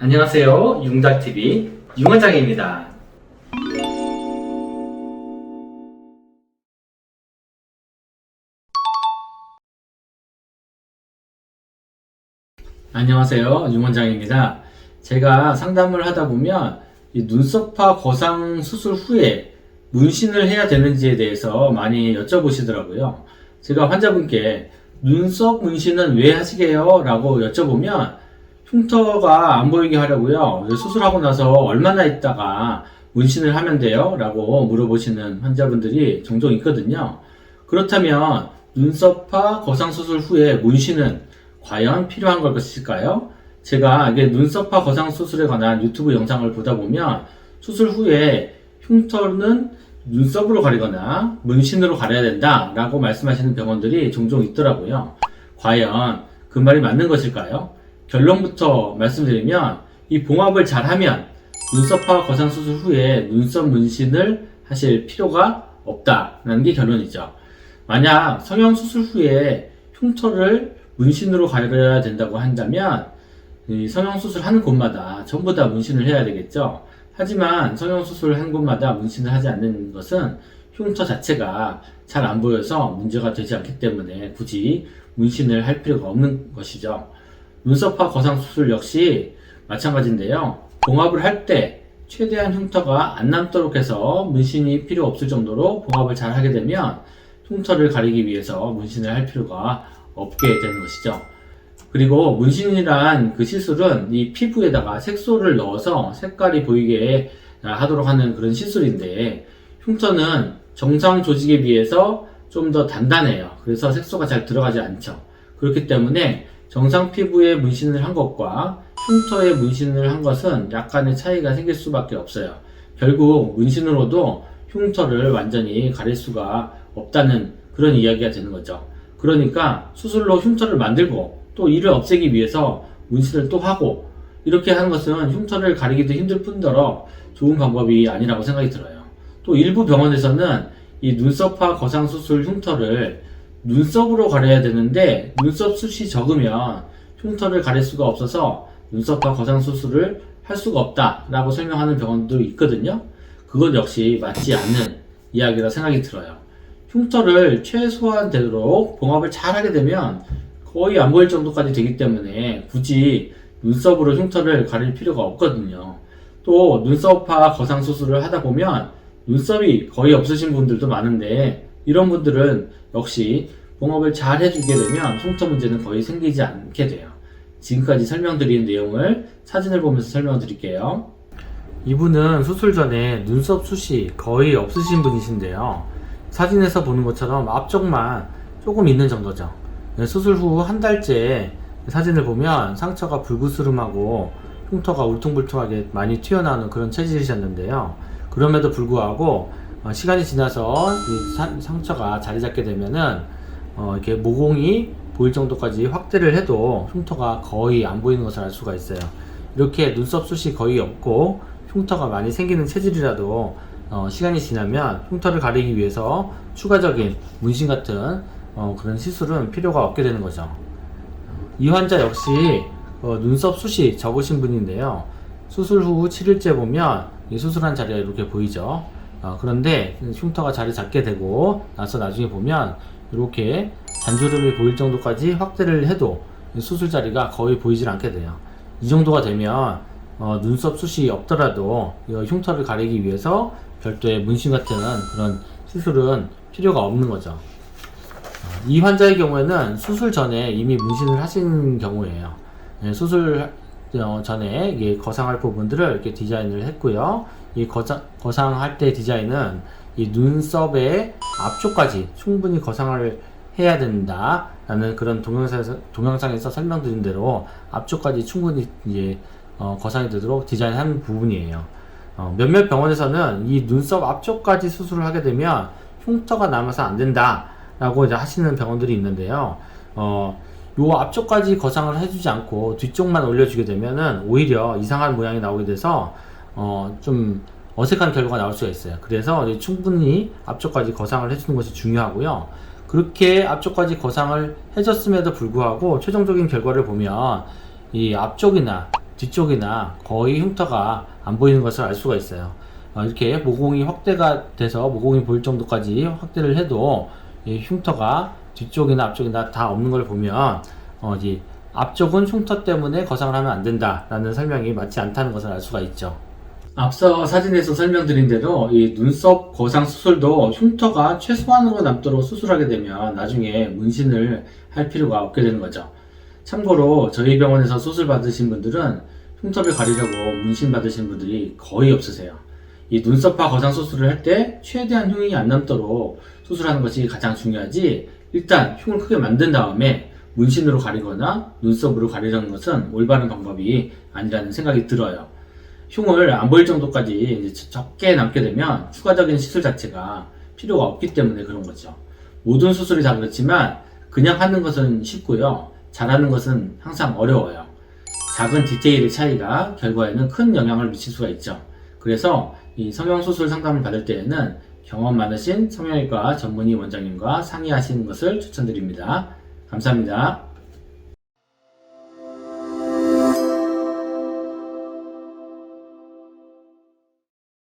안녕하세요. 융달TV 융원장입니다. 안녕하세요. 융원장입니다. 제가 상담을 하다 보면 이 눈썹파 거상 수술 후에 문신을 해야 되는지에 대해서 많이 여쭤보시더라고요. 제가 환자분께 눈썹 문신은 왜 하시게요? 라고 여쭤보면 흉터가 안 보이게 하려고요. 수술하고 나서 얼마나 있다가 문신을 하면 돼요? 라고 물어보시는 환자분들이 종종 있거든요. 그렇다면 눈썹파 거상 수술 후에 문신은 과연 필요한 걸 것일까요? 제가 이게 눈썹파 거상 수술에 관한 유튜브 영상을 보다 보면 수술 후에 흉터는 눈썹으로 가리거나 문신으로 가려야 된다 라고 말씀하시는 병원들이 종종 있더라고요. 과연 그 말이 맞는 것일까요? 결론부터 말씀드리면 이 봉합을 잘하면 눈썹파 거상 수술 후에 눈썹 문신을 하실 필요가 없다라는 게 결론이죠. 만약 성형 수술 후에 흉터를 문신으로 가려야 된다고 한다면 이 성형 수술 하는 곳마다 전부 다 문신을 해야 되겠죠. 하지만 성형 수술 한 곳마다 문신을 하지 않는 것은 흉터 자체가 잘 안 보여서 문제가 되지 않기 때문에 굳이 문신을 할 필요가 없는 것이죠. 눈썹파 거상 수술 역시 마찬가지인데요. 봉합을 할 때 최대한 흉터가 안 남도록 해서 문신이 필요 없을 정도로 봉합을 잘 하게 되면 흉터를 가리기 위해서 문신을 할 필요가 없게 되는 것이죠. 그리고 문신이란 그 시술은 이 피부에다가 색소를 넣어서 색깔이 보이게 하도록 하는 그런 시술인데 흉터는 정상 조직에 비해서 좀 더 단단해요. 그래서 색소가 잘 들어가지 않죠. 그렇기 때문에 정상 피부에 문신을 한 것과 흉터에 문신을 한 것은 약간의 차이가 생길 수밖에 없어요. 결국 문신으로도 흉터를 완전히 가릴 수가 없다는 그런 이야기가 되는 거죠. 그러니까 수술로 흉터를 만들고 또 이를 없애기 위해서 문신을 또 하고 이렇게 하는 것은 흉터를 가리기도 힘들 뿐더러 좋은 방법이 아니라고 생각이 들어요. 또 일부 병원에서는 이 눈썹파 거상 수술 흉터를 눈썹으로 가려야 되는데 눈썹 숱이 적으면 흉터를 가릴 수가 없어서 눈썹파 거상 수술을 할 수가 없다라고 설명하는 병원도 있거든요. 그것 역시 맞지 않는 이야기라 생각이 들어요. 흉터를 최소한 되도록 봉합을 잘 하게 되면 거의 안 보일 정도까지 되기 때문에 굳이 눈썹으로 흉터를 가릴 필요가 없거든요. 또 눈썹파 거상 수술을 하다 보면 눈썹이 거의 없으신 분들도 많은데 이런 분들은 역시 봉합을 잘 해주게 되면 흉터 문제는 거의 생기지 않게 돼요. 지금까지 설명드린 내용을 사진을 보면서 설명드릴게요. 이분은 수술 전에 눈썹 숱이 거의 없으신 분이신데요. 사진에서 보는 것처럼 앞쪽만 조금 있는 정도죠. 네, 수술 후 한 달째 사진을 보면 상처가 불구스름하고 흉터가 울퉁불퉁하게 많이 튀어나오는 그런 체질이셨는데요. 그럼에도 불구하고 어, 시간이 지나서 상처가 자리 잡게 되면은 어, 이렇게 모공이 보일 정도까지 확대를 해도 흉터가 거의 안 보이는 것을 알 수가 있어요. 이렇게 눈썹 숱이 거의 없고 흉터가 많이 생기는 체질이라도 어, 시간이 지나면 흉터를 가리기 위해서 추가적인 문신 같은 어, 그런 시술은 필요가 없게 되는 거죠. 이 환자 역시 어, 눈썹 숱이 적으신 분인데요. 수술 후 7일째 보면 이 수술한 자리가 이렇게 보이죠. 어, 그런데 흉터가 자리 잡게 되고 나서 나중에 보면 이렇게 잔주름이 보일 정도까지 확대를 해도 이 수술 자리가 거의 보이질 않게 돼요. 이 정도가 되면 어, 눈썹 숱이 없더라도 이 흉터를 가리기 위해서 별도의 문신 같은 그런 시술은 필요가 없는 거죠. 이 환자의 경우에는 수술 전에 이미 문신을 하신 경우예요. 네, 수술 어, 전에 거상할 부분들을 이렇게 디자인을 했고요. 이 거상, 거상할 때 디자인은 이 눈썹의 앞쪽까지 충분히 거상을 해야 된다 라는 그런 동영상에서, 동영상에서 설명드린 대로 앞쪽까지 충분히 이제 어, 거상이 되도록 디자인한 부분이에요. 어, 몇몇 병원에서는 이 눈썹 앞쪽까지 수술을 하게 되면 흉터가 남아서 안 된다 라고 이제 하시는 병원들이 있는데요. 어, 요 앞쪽까지 거상을 해주지 않고 뒤쪽만 올려주게 되면은 오히려 이상한 모양이 나오게 돼서 어, 좀 어색한 결과가 나올 수가 있어요. 그래서 충분히 앞쪽까지 거상을 해주는 것이 중요하고요. 그렇게 앞쪽까지 거상을 해줬음에도 불구하고 최종적인 결과를 보면 이 앞쪽이나 뒤쪽이나 거의 흉터가 안 보이는 것을 알 수가 있어요. 어, 이렇게 모공이 확대가 돼서 모공이 보일 정도까지 확대를 해도 이 흉터가 뒤쪽이나 앞쪽이나 다 없는 걸 보면 어, 이 앞쪽은 흉터 때문에 거상을 하면 안 된다라는 설명이 맞지 않다는 것을 알 수가 있죠. 앞서 사진에서 설명드린 대로 이 눈썹 거상 수술도 흉터가 최소한으로 남도록 수술하게 되면 나중에 문신을 할 필요가 없게 되는 거죠. 참고로 저희 병원에서 수술 받으신 분들은 흉터를 가리려고 문신 받으신 분들이 거의 없으세요. 이 눈썹파 거상 수술을 할 때 최대한 흉이 안 남도록 수술하는 것이 가장 중요하지 일단 흉을 크게 만든 다음에 문신으로 가리거나 눈썹으로 가리려는 것은 올바른 방법이 아니라는 생각이 들어요. 흉을 안 보일 정도까지 적게 남게 되면 추가적인 시술 자체가 필요가 없기 때문에 그런 거죠. 모든 수술이 다 그렇지만 그냥 하는 것은 쉽고요. 잘하는 것은 항상 어려워요. 작은 디테일의 차이가 결과에는 큰 영향을 미칠 수가 있죠. 그래서 이 성형수술 상담을 받을 때에는 경험 많으신 성형외과 전문의 원장님과 상의하시는 것을 추천드립니다. 감사합니다.